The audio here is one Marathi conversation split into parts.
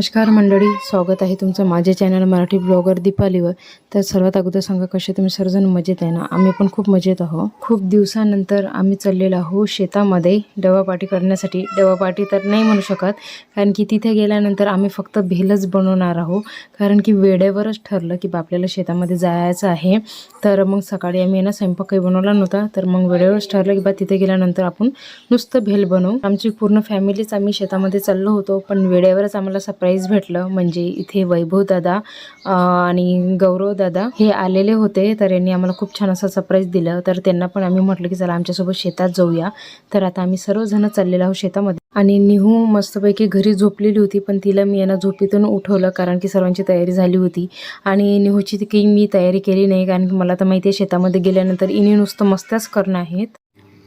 नमस्कार मंडळी स्वागत आहे तुमचं माझ्या चॅनल मराठी ब्लॉगर दीपालीवर. तर सर्वात अगोदर सांगा कसे तुम्ही सर्वजण मजेत आहे ना? आम्ही पण खूप मजेत आहो खूप दिवसानंतर आम्ही चाललेलो आहो शेतामध्ये डवापाटी करण्यासाठी. डवापाटी तर नाही म्हणू शकत कारण की तिथे गेल्यानंतर आम्ही फक्त भेलच बनवणार आहोत. कारण की वेळेवरच ठरलं की बा आपल्याला शेतामध्ये जायचं आहे. तर मग सकाळी आम्ही ना स्वयंपाक काही बनवला नव्हता. तर मग वेळेवरच ठरलं की बा तिथे गेल्यानंतर आपण नुसतं भेल बनवू. आमची पूर्ण फॅमिलीच आम्ही शेतामध्ये चाललो होतो पण वेळेवरच आम्हाला सरप्राईज भेटलं. म्हणजे इथे वैभव दादा आणि गौरव दादा हे आलेले होते. तर यांनी आम्हाला खूप छान असं सरप्राईज दिलं. तर त्यांना पण आम्ही म्हटलं की चला आमच्यासोबत शेतात जाऊया. तर आता आम्ही सर्वजण चाललेलो आहोत शेतामध्ये. आणि निहू मस्तपैकी घरी झोपलेली होती पण तिला मी यांना झोपेतून उठवलं कारण की सर्वांची तयारी झाली होती. आणि निहूची काही मी तयारी केली नाही कारण की मला तर माहिती आहे शेतामध्ये गेल्यानंतर इनी नुसतं मस्त्याच करणं आहेत.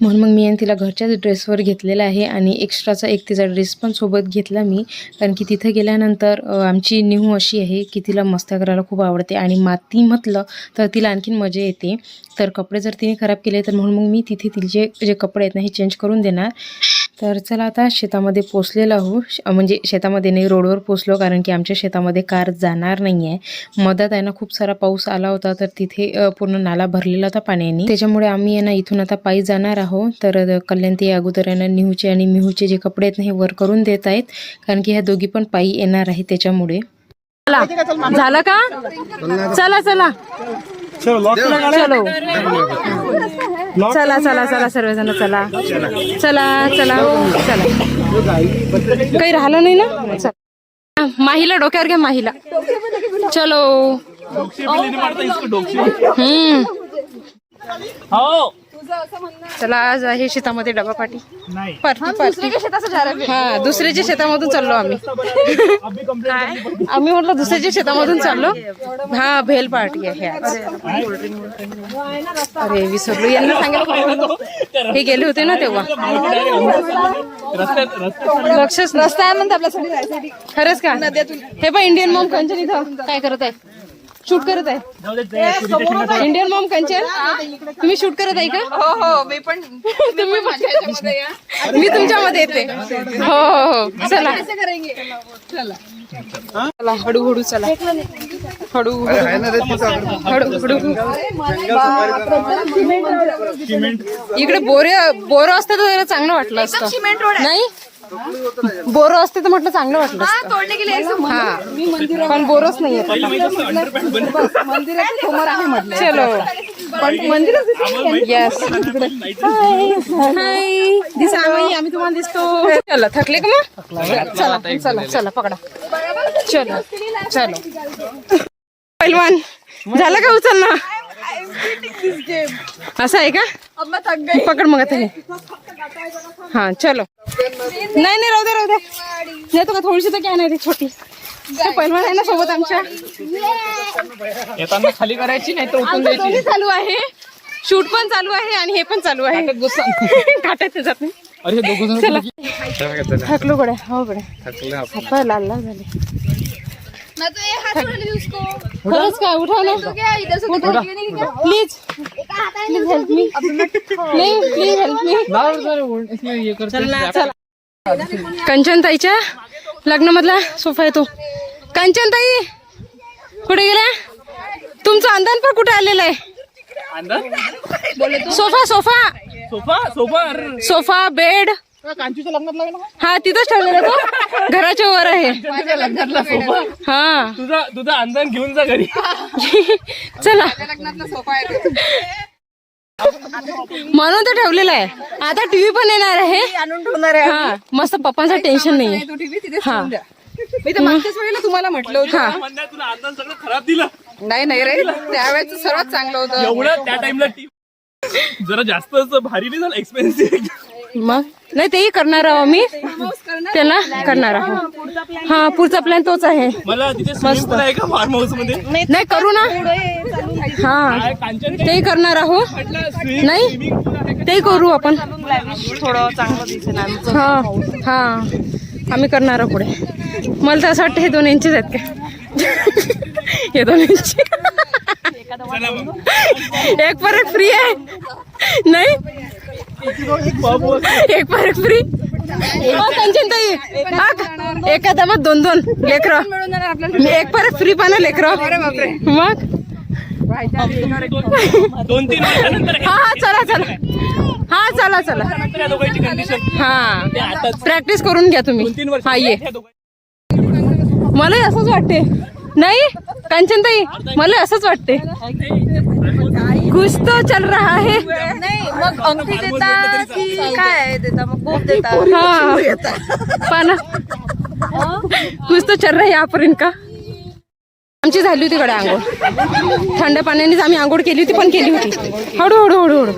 म्हणून मग मी आणि तिला घरच्याच ड्रेसवर घेतलेला आहे आणि एक्स्ट्राचा एक तिचा ड्रेस पण सोबत घेतला मी. कारण की तिथं गेल्यानंतर आमची निहू अशी आहे की तिला मस्त्या करायला खूप आवडते आणि माती म्हटलं तर तिला आणखीन मजा येते. तर कपडे जर तिने खराब केले तर म्हणून मग मी तिथे तिचे जे कपडे आहेत ना हे चेंज करून देणार. तर चला आता शेतामध्ये पोचलेलो आहो म्हणजे शेतामध्ये नाही रोडवर पोचलो कारण की आमच्या शेतामध्ये कार जाणार नाही आहे मधात आहे ना खूप सारा पाऊस आला होता तर तिथे पूर्ण नाला भरलेला होता पाण्याने. त्याच्यामुळे आम्ही आहे ना इथून आता पायी जाणार आहोत. तर अ, कल्याण ते अगोदर आहे ना निहूचे आणि मिहूचे जे कपडे आहेत ना हे वर करून देत आहेत. कारण की ह्या दोघी पण पायी येणार आहे त्याच्यामुळे. झालं का? चला चला. चलो. चला चला चला सर्वजण चला. चला. चला चला काही राहिलं नाही ना? चला. माहीला डोक्यावर घ्या माहीला. चलो. हम्म. चला आज आहे शेतामध्ये डबा पार्टी हा दुसऱ्याच्या शेतामधून चाललो आम्ही. आम्ही म्हटलं दुसऱ्याच्या शेतामधून चाललो. हा भेल पार्टी आहे अरे विसरलो. यांना सांगायला हे गेले होते ना तेव्हा. लक्षच रस्ता आहे म्हणते आपल्यासाठी खरंच का? हे पण इंडियन मॉम कंचन इथं. काय करत आहे? शूट करत आहे. इंडियन मॉम कंचन तुम्ही शूट करत आहे का? हो हो मी पण तुम्ही मी तुमच्यामध्ये येते. हो हो हो. चला. चला. हळूहळू चला. हळू हळू हळू इकडे बोरे बोर असते तर चांगलं वाटलं असतं. सिमेंट रोड नाही? बोर असते तर म्हटलं चांगलं वाटलं असतं. हा. पण बोरच नाही मंदिराच्या समोर आहे म्हटलं. चलो. पण मंदिर येस हाय दिसा आम्ही तुम्हाला दिसतो. चला थकले का मग? चला चला चला पकडा. चलो. चलो. पैलवान झालं का उचल ना असं आहे का? पकड मग आता हे. हा चलो. नाही नाही राहू दे राहू दे. नाही तो का? थोडीशी तर काय नाही रे छोटी. पैलवान आहे ना सोबत आमच्या. येताना खाली करायची नाही तर उठून द्यायची. चालू आहे. शूट पण चालू आहे आणि हे पण चालू आहे. काटायचं जात नाही. अरे हे थकलो गड्या. हो गड्या. लाल लाल झाले. मैं तो ये हाथ उठा ली उसको खरंच काय उठा ना तो क्या इधर से उधर नहीं क्या प्लीज प्लीज हेल्प मी नाही प्लीज हेल्प मी इसमें ये करते चला कंचन ताईच्या लग्नामधला सोफा आहे तो. कंचन ताई कुठे गेल्या? तुमचं अंधन पण कुठे आलेलं आहे? अंदर sofa sofa. Sofa sofa sofa bed. कांचूच्या लग्नात लागला हा तिथंच ठेवलेला तो घराच्या वर आहे. कांचूच्या लग्नातला सोफा. हा. तुझा तुझा अंधन घेऊन जा घरी. चला. लग्नातला सोफा आहे म्हणून तर ठेवलेला आहे. आता टीव्ही पण येणार आहे. आणून ठेवणार हा मस्त पप्पांचं टेन्शन नाही तो टीव्ही तिथे हा. मी तर मागच्याच वेळेला तुम्हाला म्हटलं होतं. हा. तुला सगळं खराब दिलं. नाही नाही रे. त्यावेळेस सर्वात चांगलं होतं. एवढं त्या टाइमला जरा जास्त भारी नाही झालं? एक्सपेन्सिव्ह मग? नाही तेही करणार आहो मी त्याला करणार आहो. हा पुढचा प्लॅन तोच आहे. मध्ये? नाही करू ना. हा. तेही करणार आहो. नाही तेही करू आपण. थोडं चांगलं हा हा. आम्ही करणार आहोत पुढे. मला तर असं वाटतं हे दोन इंचीच आहेत का? हे दोन इंची एक परत फ्री आहे. नाही? एक परत फ्री कंचनताई हा, एका दाबात दोन दोन लेकर. मिळून जाणार आपल्याला मी एक परत फ्री पाना लेकर मग? दोन तीन हा हा चला चला. हा चला चला. हा. प्रॅक्टिस करून घ्या तुम्ही. दोन तीन वर्ष हा ये. मलाही असंच वाटते. नाही? कांचनताई मला असंच वाटते. कुछ तो चल रहा है। नाही मग अंगठी देता की काय देता? मग देता. हा। पाना। कुछ तो चल रहा है यहाँ पर इनका आमची झाली होती कडे आंघोळ. थंड पाण्यानेच आम्ही आंघोळ केली होती पण केली होती. हळू हळू हळू हळू.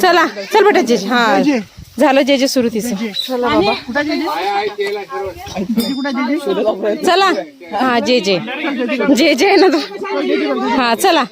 चला चल बेटा जेजे हा झालं जेजे सुरू तिचं. चला बाबा. चला. हा जे जे. जे जे आहे ना तू. हा चला.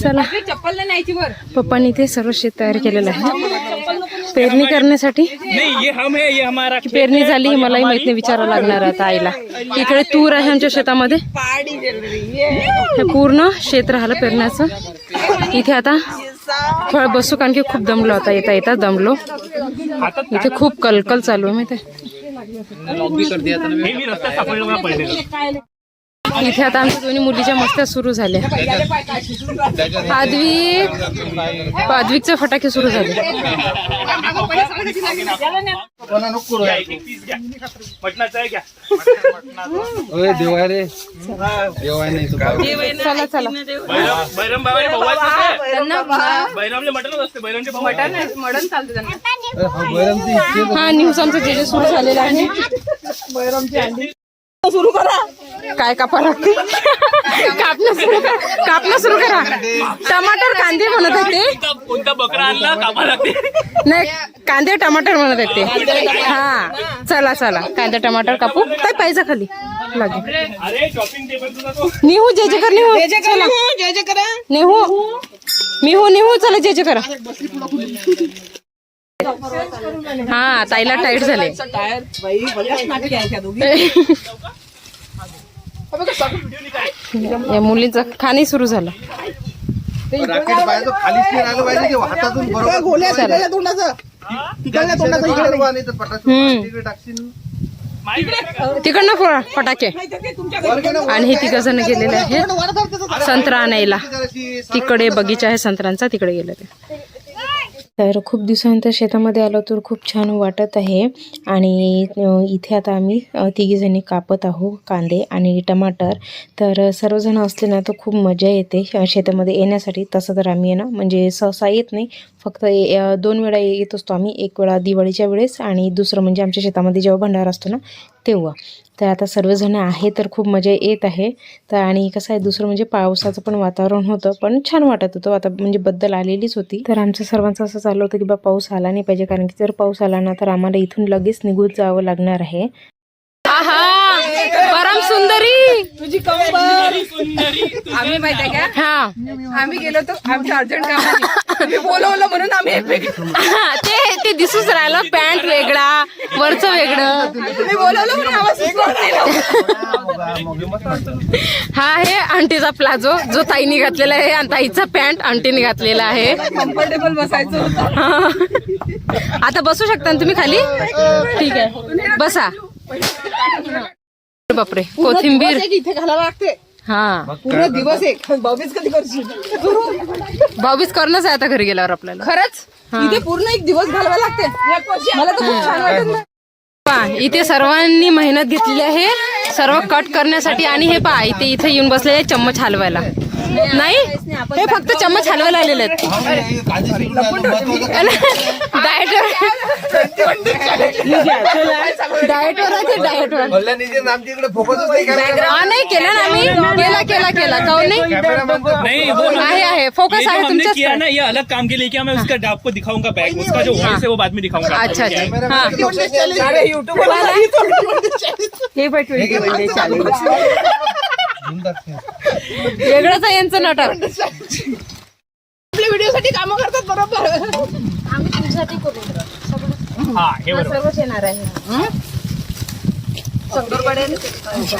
चला. चप्पल नाही न्यायची वर पप्पांनी ते सर्व शेत तयार केलेलं आहे. पेरणी करण्यासाठी. नाही ये हम है ये हमारा खेत पेरणी झाली मलाही माहीत नाही विचारावं लागणार आता आईला. इकडे तूर आहे आमच्या शेतामध्ये. पूर्ण शेत राहिलं पेरण्याचं. इथे आता थोडं बसू कारण की खूप दमलो आता येता येता दमलो. इथे खूप कलकल चालू आहे माहिती इथे आता आमच्या दोन्ही मुलीच्या मस्त्या सुरू झाल्या. पादविक पादविकचे फटाके सुरू झाले. चला चला. बैरमचे हा बैरमची हा न्यूज आमचं जे जे सुरू झालेलं आहे. सुरू करा. काय कापा लागते कापणं सुरू करा कापणं सुरू करा. टमाटर कांदे म्हणत होते कोणता कोणता बकरा आणला? कापा लागते. नाही कांदे टमाटर म्हणत होते हा. चला चला. कांदे टमाटर कापू. काय पाहिजे खाली. लागेल अरे शॉपिंग टेबल तुझा तो निहू जे जे कर निहू. चला. जय जय करा. निहू. मिहू निहू. चला जे जे करा. हा ताईला टाईट झाले. टायर बाई बघा नाटक आहे त्या दोघी या मुलींचा खाणी सुरू झाला. तिकडनं फोडा फटाके. आणि हे तिघ जण गेलेले आहेत. संत्रा आणायला. तिकडे बगीचा आहे संत्र्यांचा तिकडे गेले ते. तर खूप दिवसानंतर शेतामध्ये आलो तर खूप छान वाटत आहे. आणि इथे आता आम्ही तिघीजणी कापत आहो कांदे आणि टमाटर. तर सर्वजण असले ना तर खूप मजा येते. शेतामध्ये येण्यासाठी तसं तर आम्ही येणं ना म्हणजे सहसा येत नाही. फक्त दोन वेळा येत असतो आम्ही. एक वेळा दिवाळीच्या वेळेस आणि दुसरं म्हणजे आमच्या शेतामध्ये जेव्हा भंडार असतो ना तेव्हा. तर आता सर्वजण आहे तर खूप मजा येत आहे. तर आणि कसं आहे दुसरं म्हणजे पावसाचं पण वातावरण होतं पण छान वाटत होतं. आता म्हणजे बद्दल आलेलीच होती. तर आमचं सर्वांचं असं चाललं होतं की बा पाऊस आला नाही पाहिजे कारण की जर पाऊस आला ना तर आम्हाला इथून लगेच निघून जावं लागणार आहे. आहा! परम सुंदरी! तुझी कंबर! आम्ही माहितीये का? हा आम्ही गेलो तर आमच्या अर्जंट काम बोलवलं म्हणून आम्ही ते दिसूच राहिलं पॅन्ट वेगळा वरचं वेगळं. हा आहे आंटीचा प्लाझो जो ताईने घातलेला आहे आणि ताईचा पॅन्ट आंटीने घातलेला आहे. कम्फर्टेबल बसायचं होतं. हा. आता बसू शकता ना तुम्ही खाली? ठीक आहे. बसा. बापरे कोथिंबीर. इथे घालावं लागते? हा. पूर्ण दिवस एक. बावीस कधी करशील? भाऊबीज करणंच आहे आता घरी गेल्यावर आपल्याला. खरंच? इथे पूर्ण एक दिवस घालवा लागते. मला तर खूप छान वाटत ना पहा इथे सर्वांनी मेहनत घेतलेली आहे. सर्व कट करण्यासाठी आणि हे पहा इथे इथे येऊन बसलेले चम्मच हलवायला. नाही? हे फक्त चम्मच हलवायला आलेले आहेत. आहे. हा नाही केला ना आम्ही. केला केला केला. काऊन नाही? वो आहे आहे. फोकस हमने तुमच्याच किया ना ये अलग काम के लिए किया मैं उसका आपको दिखाऊँगा बैग उसका जो वॉइस है। वो बाद में दिखाऊँगा अच्छा अच्छा। हा। हे. वेगळंच आहे यांचं नटर आपल्या व्हिडिओ साठी काम करतात बरोबर. हाँ हे बरोबर. सर्वच येणार आहे.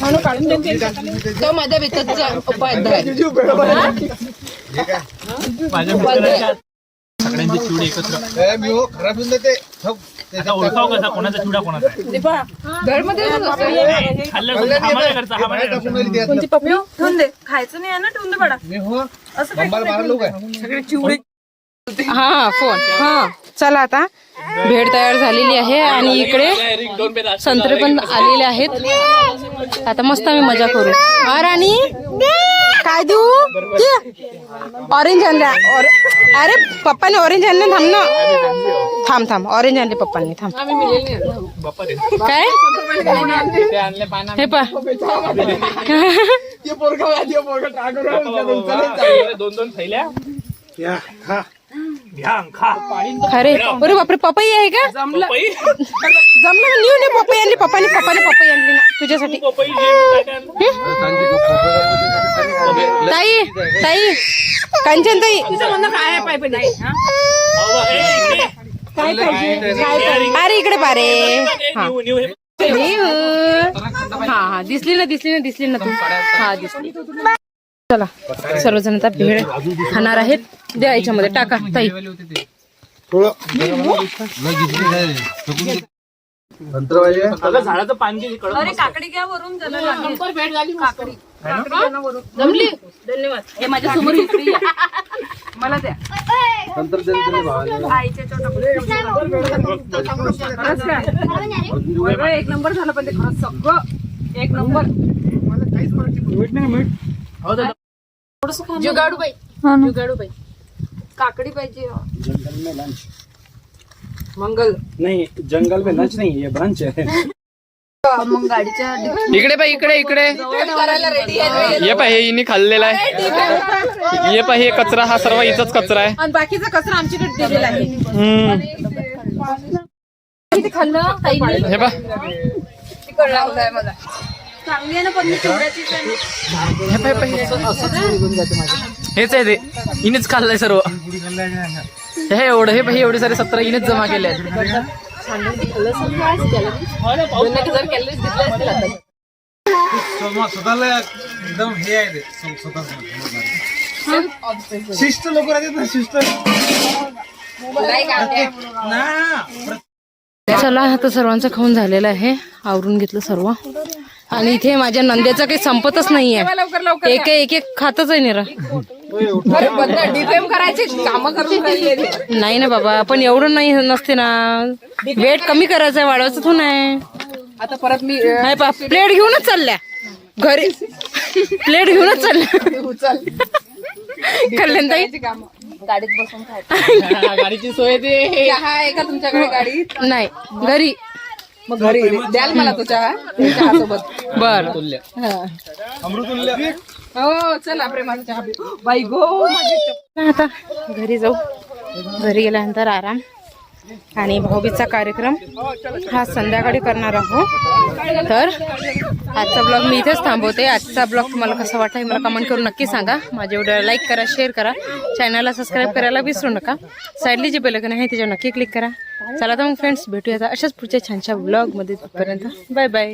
म्हणून काढून देते तो माझ्या विकतचा उपाध्याय. माझ्या मित्राच्या सगळ्यांचे चिवडे एकत्र. ए, मी हो खराब होऊन जाते. ठप. ओळखाव कसा? कोणाचा चिवडा कोणाचा? आहे? हा हा माझ्या घरचा टाकून राहिली त्यात. पप्पी? ठेवून दे. खायचं नाही आहे ना? ठेवून दे बडा मी हो. बंबाल मारा लोक आहे. सगळे चिवडे. हा फोन. हा. चला आता. भेळ तयार झालेली आहे आणि इकडे. संत्रे पण आलेले आहेत. आता मस्त आम्ही मजा करू. हा राणी काय देऊ ऑरेंज आणल्या ऑर- अरे पप्पाने ऑरेंज आणले थांब ना। थांब थांब ऑरेंज आणले पप्पांनी थांब. काय हे पा। दोन दोन थैल्या? अरे अरे बापरे पपई आहे का? पपई? जमलं ना न्यू न्यू पपई आणली पप्पाने पप्पाने पपई आणली ना तुझ्यासाठी. ताई ताई कांचन ताई काय इकडे. अरे इकडे पारे हा. न्यू- न्यू हे. हा हा दिसली ना दिसली ना दिसली ना तू. हा दिसली. चला सर्वजण आता भेळ खाणार आहेत. द्या याच्यामध्ये टाका ताई. मंत्र पाहिजे. अगं, झाडाचं पान अरे काकडी घ्या वरून त्याला लागेल. काकडी. जमली? धन्यवाद. हे माझ्यासमोर इकडे या. मला द्या. नंतर देईल तुला भावाला. आईच्या खरंच काय? वेगळं एक नंबर झालं पण ते खरंच सगळं. एक नंबर. जुगाडू बाई. जुगाडू बाई. काकडी पाहिजे मंगल. नहीं जंगल में लंच नहीं ये ब्रंच है. मग गाडीच्या इकडे पाय इकडे इकडे ये पाय हे हिने खाल्लेला आहे. ये पाय हे कचरा हा सर्व इथंच कचरा आहे. आणि बाकीचा कचरा आमच्याकडे दिलेला आहे. खाल्लं? हे पा तिकड लागलाय मला. चांगली आहे ना पण. मी चिवड्याचीच आहे ना. पाय पाय हेच आहे ते. हिनेच खाल्लंय सर्व. हे एवढं हे एवढे सारे सत्तर हिनेच जमा केले आहेत. स्वतःला एकदम हे आहे ते स्व- लोक राहतात ना शिस्त चला आता सर्वांचं खाऊन झालेलं आहे. आवरून घेतलं सर्व. आणि इथे माझ्या नंद्याचं काही संपतच नाहीये. एक एक एक खातच आहे निरा. नाही ना बाबा पण एवढं नाही नसते ना. वेट कमी करायचं आहे वाढवायचं तो नाही आता परत मी नाही पा प्लेट घेऊनच चालल्या. घरी. प्लेट घेऊनच चालल्या. उचल कल्याण ताई गाडीत बसून गाडीची सोय ते. तुमच्याकडे गाडीत? नाही घरी. मग घरी द्याल मला तो चहा चहा सोबत बर. हो. चला प्रेमाचा चहा. बाई गो माझी आता घरी जाऊ. घरी गेल्यानंतर आराम. आणि भाऊबीजचा कार्यक्रम हा संध्याकाळी करणार आहोत. तर आजचा ब्लॉग मी इथेच थांबवते. आजचा ब्लॉग तुम्हाला कसा वाटला हे मला कमेंट करून नक्की सांगा. माझ्या व्हिडिओला लाईक करा शेअर करा. चॅनलला सबस्क्राईब करायला विसरू नका. साईडली जे बेलकन आहे त्याच्यावर नक्की क्लिक करा. चला तर मग फ्रेंड्स भेटूया अशाच पुढच्या छानशा ब्लॉगमध्ये तोपर्यंत. Bye bye